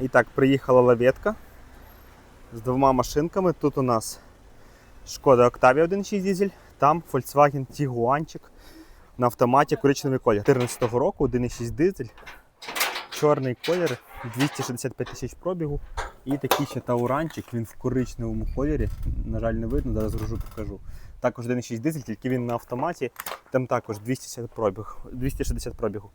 І так, приїхала лаветка з двома машинками. Тут у нас Шкода Octavia 1.6 дизель, там Volkswagen Tiguanчик на автоматі коричневий колір. 2014 року 1.6 дизель, чорний колір, 265 тисяч пробігу. І такий ще тауранчик, він в коричневому кольорі. На жаль, не видно, зараз гружу покажу. Також 1.6 дизель, тільки він на автоматі. Там також 260 пробіг, 260 пробігу.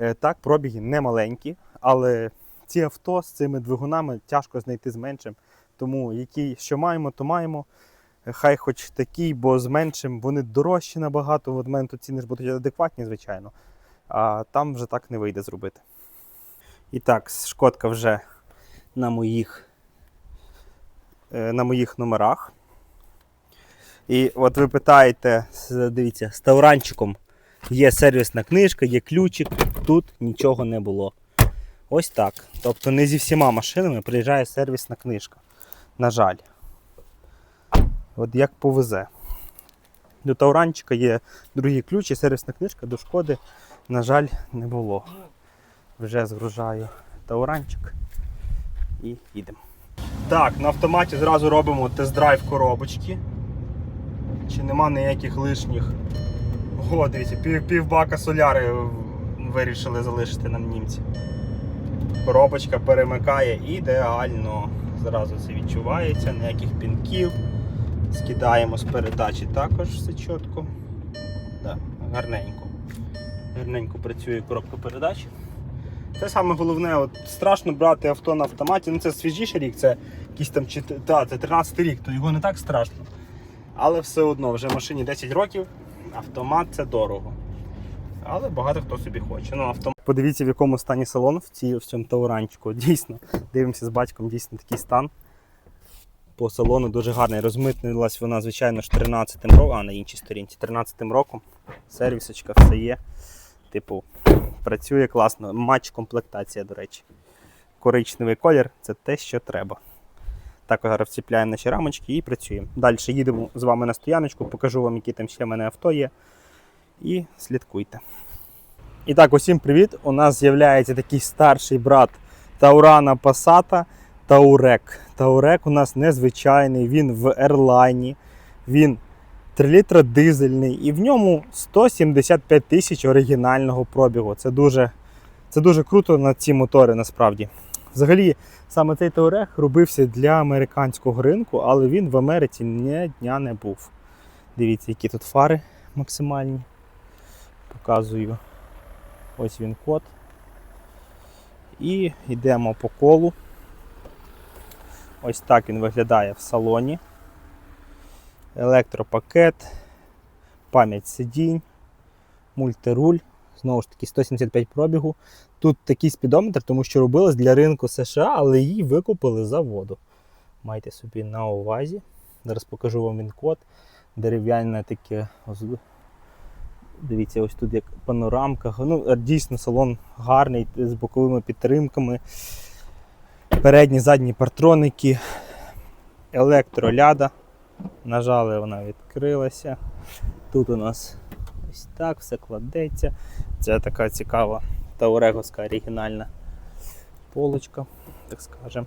Е, Так, пробіги не маленькі, але ці авто з цими двигунами тяжко знайти з меншим. Тому який, що маємо, то маємо. Е, Хай хоч такий, бо з меншим вони дорожчі набагато. В мене тут ціни ж будуть адекватні, звичайно. А там вже так не вийде зробити. І так, шкодка вже на моїх, е, на моїх номерах. І от ви питаєте, дивіться, з тауранчиком є сервісна книжка, є ключик, тут нічого не було. Ось так. Тобто не зі всіма машинами приїжджає сервісна книжка. На жаль. От як повезе. До Тауранчика є другий ключ і сервісна книжка, до шкоди, на жаль, не було. Вже згружаю Тауранчик і їдемо. Так, на автоматі зразу робимо тест-драйв коробочки. Чи нема ніяких лишніх. О, дивіться, пів, пів бака соляри вирішили залишити нам німці. Коробочка перемикає ідеально. Зразу це відчувається, ніяких пінків. Скидаємо з передачі також все чітко. Да, гарненько. Гарненько працює коробка передач. Це саме головне, от страшно брати авто на автоматі. Ну це свіжіший рік, це якийсь там та, це 13 рік, то його не так страшно. Але все одно, вже машині 10 років, автомат це дорого. Але багато хто собі хоче. Ну, автомат. Подивіться, в якому стані салон в, ці, в цьому тауранчику. Дійсно, дивимося з батьком, дійсно такий стан. По салону дуже гарний. Розмитнилась вона, звичайно, ж 13 роком, а на іншій сторінці 13-м роком. Сервісочка, все є. Типу, працює класно. Матч комплектація, до речі. Коричневий колір це те, що треба. Також зараз вціпляємо наші рамочки і працюємо. Далі їдемо з вами на стояночку, покажу вам, які там ще в мене авто є. І слідкуйте. І так, усім привіт! У нас з'являється такий старший брат Таурана Passata Таурек. Таурек у нас незвичайний, він в ерлайні, він 3 літра дизельний і в ньому 175 тисяч оригінального пробігу. Це дуже, це дуже круто на ці мотори насправді. Взагалі, саме цей Таурек робився для американського ринку, але він в Америці ні дня не був. Дивіться, які тут фари максимальні. Показую. Ось він код. І йдемо по колу. Ось так він виглядає в салоні. Електропакет, пам'ять сидінь, мультируль. Знову ж таки, 175 пробігу. Тут такий спідометр, тому що робилось для ринку США, але її викупили з заводу. Майте собі на увазі. Зараз покажу вам він код. Дерев'яне таке. Дивіться, ось тут як панорамка. Ну, дійсно салон гарний з боковими підтримками. Передні, задні партроники, електроляда. Нажали, вона відкрилася. Тут у нас ось так все кладеться. Це така цікава таурегоська оригінальна полочка, так скажемо.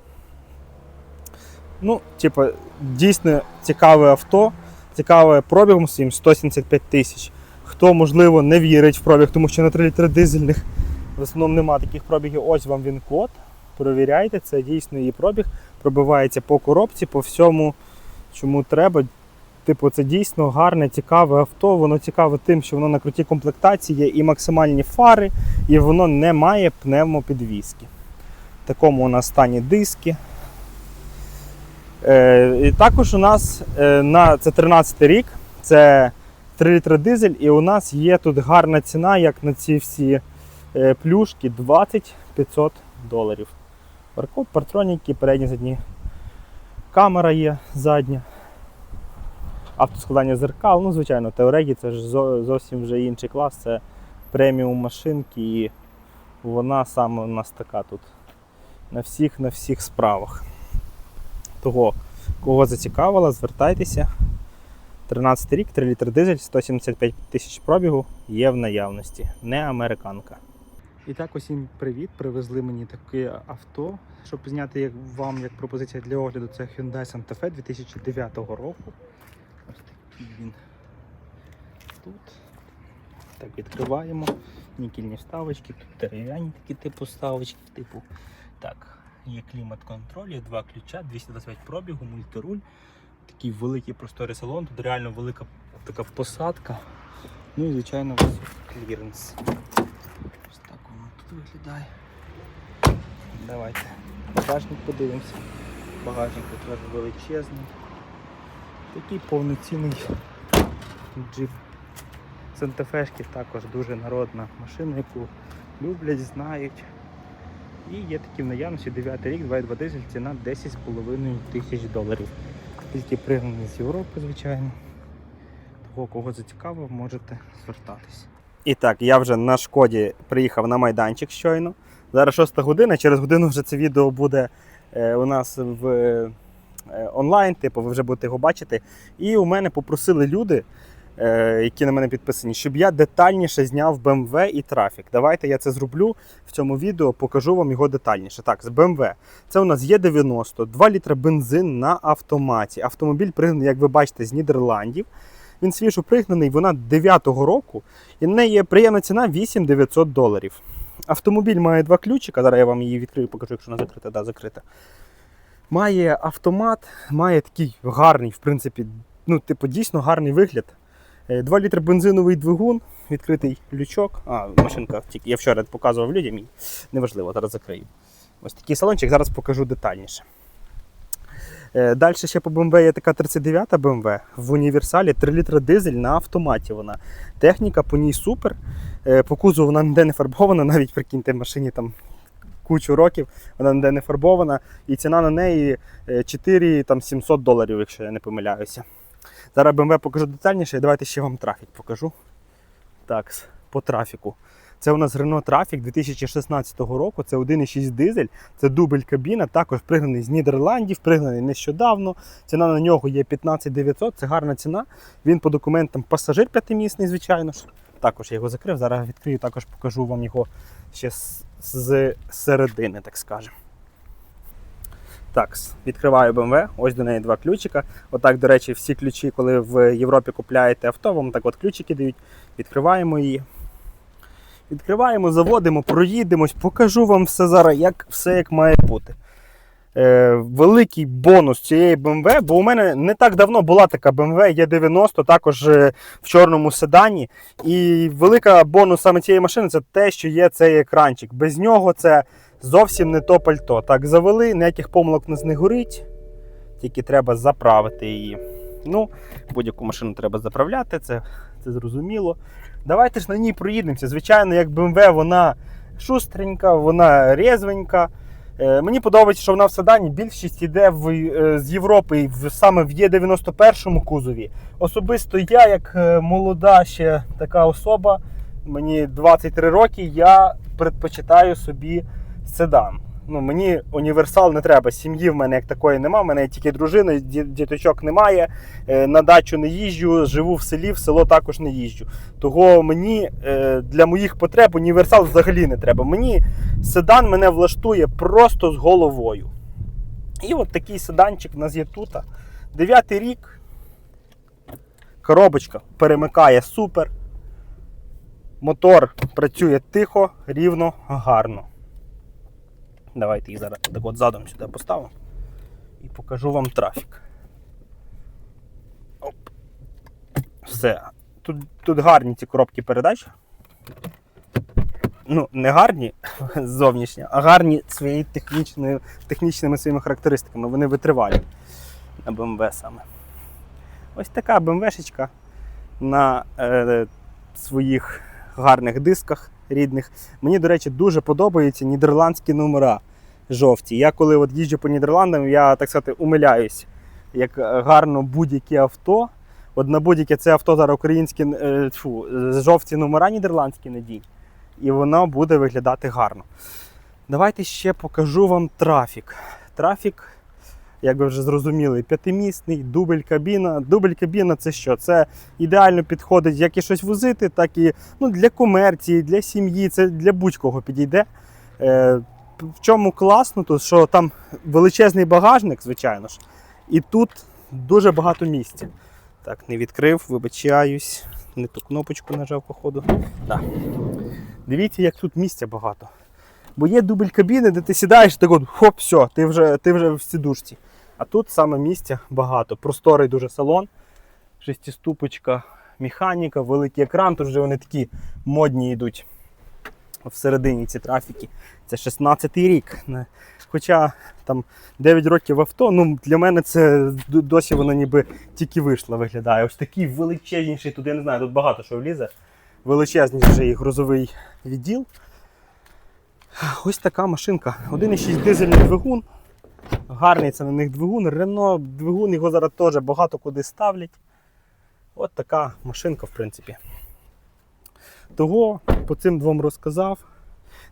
Ну, типу, дійсно цікаве авто, цікаве пробігом своїм 175 тисяч. Хто, можливо, не вірить в пробіг, тому що на 3 літри дизельних в основному немає таких пробігів. Ось вам він код. Провіряйте, це дійсно її пробіг. Пробивається по коробці, по всьому, чому треба. Типу, це дійсно гарне, цікаве авто. Воно цікаве тим, що воно на крутій комплектації є і максимальні фари, і воно не має пневмопідвіски. В такому у нас стані диски. Е, і також у нас е, на це 13 рік, це 3 літри дизель, і у нас є тут гарна ціна, як на ці всі е, плюшки 20 500 доларів. Паркоп, партроніки, передні задні. Камера є задня. Автоскладання зеркал, ну, звичайно, Теореги це ж зовсім вже інший клас, це преміум машинки, і вона саме у нас така тут на всіх на всіх справах. Того, кого зацікавила, звертайтеся. 13 рік, 3 літр дизель, 175 тисяч пробігу є в наявності. Не американка. І так усім привіт. Привезли мені таке авто, щоб зняти як, вам як пропозиція для огляду. Це Hyundai Santa Fe 2009 року. Ось такий він тут. Так, відкриваємо. Нікельні вставочки, тут дерев'яні такі типу вставочки, типу. Так, є клімат-контроль, є два ключа, 225 пробігу, мультируль. Такий великий просторий салон, тут реально велика така посадка. Ну і звичайно кліренс. Ось так воно тут виглядає. Давайте. Багажник подивимося. Багажник тут величезний. Такий повноцінний джип. Сантафешки також дуже народна машина, яку люблять, знають. І є такі в наявності 9 рік, 2,2 дизель, ціна 10,5 тисяч доларів. Тільки пригнаний з Європи, звичайно. Того, кого зацікавив, можете звертатись. І так, я вже на шкоді приїхав на майданчик щойно. Зараз 6 година, через годину вже це відео буде е, у нас в е, онлайн, типу, ви вже будете його бачити. І у мене попросили люди, е, які на мене підписані, щоб я детальніше зняв BMW і трафік. Давайте я це зроблю в цьому відео, покажу вам його детальніше. Так, з BMW. Це у нас є 90, 2 літра бензин на автоматі. Автомобіль пригнаний, як ви бачите, з Нідерландів. Він свіжо пригнаний, вона 9-го року, і на неї є приємна ціна 8900 доларів. Автомобіль має два ключика. Зараз я вам її відкрию, покажу, якщо вона закрита, да, закрита. Має автомат, має такий гарний, в принципі, ну, типу, дійсно гарний вигляд. 2 літри бензиновий двигун, відкритий лючок. А, машинка тільки я вчора показував людям, і неважливо, зараз закрию. Ось такий салончик, зараз покажу детальніше. Далі ще по BMW є така 39 BMW в універсалі 3 літра дизель на автоматі. Вона. Техніка по ній супер. Е, По кузову вона ніде не фарбована, навіть прикиньте, машині там кучу років, вона ніде не фарбована. І ціна на неї е, 4 там, 700 доларів, якщо я не помиляюся. Зараз BMW покажу детальніше, і давайте ще вам трафік покажу. Так, по трафіку. Це у нас Renault Trafic 2016 року, це 1,6 дизель, це дубль кабіна, також пригнаний з Нідерландів, пригнаний нещодавно. Ціна на нього є 15 900, це гарна ціна. Він по документам пасажир п'ятимісний, звичайно ж. Також я його закрив. Зараз відкрию, також покажу вам його ще з, середини, так скажемо. Так, відкриваю BMW, ось до неї два ключика. Отак, до речі, всі ключі, коли в Європі купляєте авто, вам так от ключики дають. Відкриваємо її. Відкриваємо, заводимо, проїдемось, покажу вам все зараз, як все як має бути. Е, великий бонус цієї BMW, бо у мене не так давно була така BMW E90, також е, в чорному седані. І велика бонус саме цієї машини це те, що є цей екранчик. Без нього це зовсім не то пальто. Так, завели, ніяких помилок не горить, тільки треба заправити її. Ну, будь-яку машину треба заправляти, це, це зрозуміло. Давайте ж на ній проїдемося. Звичайно, як BMW, вона шустренька, вона резвенька. Е, мені подобається, що вона в седані більшість йде в, е, з Європи в, саме в Є91 кузові. Особисто я, як е, молода ще така особа, мені 23 роки, я предпочитаю собі седан. Ну, мені універсал не треба. Сім'ї в мене як такої немає. В мене тільки дружина, діточок немає. Е, На дачу не їжджу, живу в селі, в село також не їжджу. Того мені е, для моїх потреб універсал взагалі не треба. Мені седан мене влаштує просто з головою. І от такий седанчик у нас є тут. Дев'ятий рік. Коробочка перемикає супер. Мотор працює тихо, рівно, гарно. Давайте їх зараз так от задом сюди поставимо і покажу вам трафік. Оп. Все. Тут, тут гарні ці коробки передач. Ну, не гарні зовнішні, а гарні своєю технічною, технічними своїми характеристиками. Вони витривалі на BMW саме. Ось така BMW-шечка на е, своїх гарних дисках рідних. Мені, до речі, дуже подобаються нідерландські номера жовті. Я коли от їжджу по Нідерландам, я так сказати умиляюсь, як е, гарно будь-яке авто. От на будь-яке це авто зараз українські е, фу, жовті номера нідерландські надій. І воно буде виглядати гарно. Давайте ще покажу вам трафік. Трафік, як ви вже зрозуміли, п'ятимісний, дубль кабіна. Дубль кабіна це що? Це ідеально підходить як і щось возити, так і ну, для комерції, для сім'ї, це для будь-кого підійде. Е, в чому класно, то що там величезний багажник, звичайно ж, і тут дуже багато місця. Так, не відкрив, вибачаюсь, не ту кнопочку нажав, походу. Да. Дивіться, як тут місця багато. Бо є дубль кабіни, де ти сідаєш, так от хоп, все, ти вже, ти вже в сідушці. А тут саме місця багато. Просторий дуже салон, шестиступочка, механіка, великий екран, тут вже вони такі модні йдуть всередині ці трафіки. Це 16-й рік. Хоча там 9 років авто, ну для мене це досі воно ніби тільки вийшло, виглядає. Ось такий величезніший, тут я не знаю, тут багато що влізе. Величезніший грузовий відділ. Ось така машинка. 1,6 дизельний двигун. Гарний це на них двигун. Рено двигун, його зараз теж багато куди ставлять. От така машинка, в принципі. Того по цим двом розказав.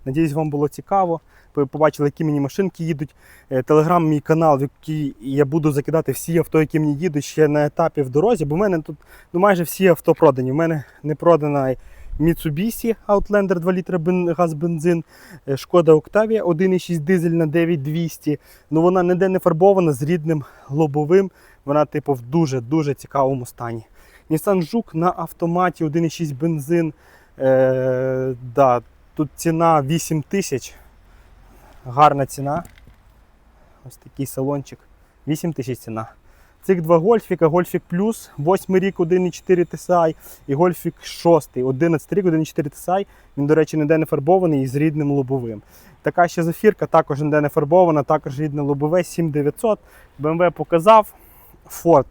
Надіюсь, вам було цікаво. Ви побачили, які мені машинки їдуть. Е, Телеграм мій канал, в який я буду закидати всі авто, які мені їдуть ще на етапі в дорозі, бо в мене тут ну, майже всі авто продані. У мене не продана Mitsubishi Outlander 2 літра газ-бензин, е, Шкода Octavia 1,6 дизель на 9200. Ну вона ніде не фарбована з рідним лобовим. Вона, типу, в дуже-дуже цікавому стані. Nissan Juke на автоматі 1,6 бензин. Е, да, тут ціна 8 тисяч. Гарна ціна. Ось такий салончик. 8 тисяч ціна. Цих два гольфіка, гольфік плюс, 8 рік 1,4 TSI і гольфік 6, 11 рік 1,4 TSI. Він, до речі, ніде не фарбований і з рідним лобовим. Така ще зафірка, також ніде не фарбована, також рідне лобове 7900. BMW показав. Ford.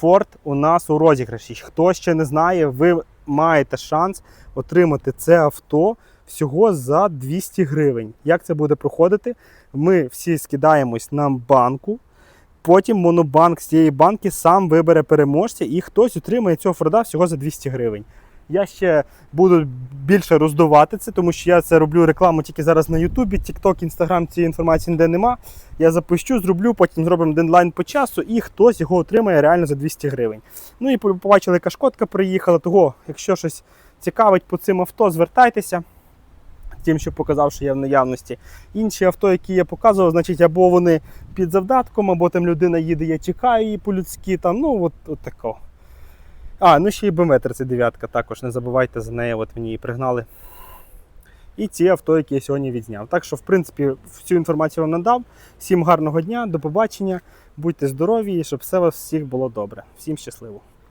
Ford у нас у розіграші. Хто ще не знає, ви маєте шанс отримати це авто всього за 200 гривень. Як це буде проходити? Ми всі скидаємось на банку. Потім монобанк з цієї банки сам вибере переможця і хтось отримає цього Форда всього за 200 гривень. Я ще буду більше роздувати це, тому що я це роблю рекламу тільки зараз на Ютубі, TikTok, Instagram цієї інформації ніде нема. Я запущу, зроблю, потім зробимо дедлайн по часу, і хтось його отримає реально за 200 гривень. Ну і побачили, яка шкодка приїхала. Того, якщо щось цікавить по цим авто, звертайтеся. Тим, що показав, що є в наявності. Інші авто, які я показував, значить, або вони під завдатком, або там людина їде, я чекаю її по-людськи. Там, ну, от, от тако. А, ну ще й BMW 39 також, не забувайте за неї, от мені її пригнали. І ці авто, які я сьогодні відзняв. Так що, в принципі, всю інформацію вам надав. Всім гарного дня, до побачення, будьте здорові і щоб все у вас всіх було добре. Всім щасливо!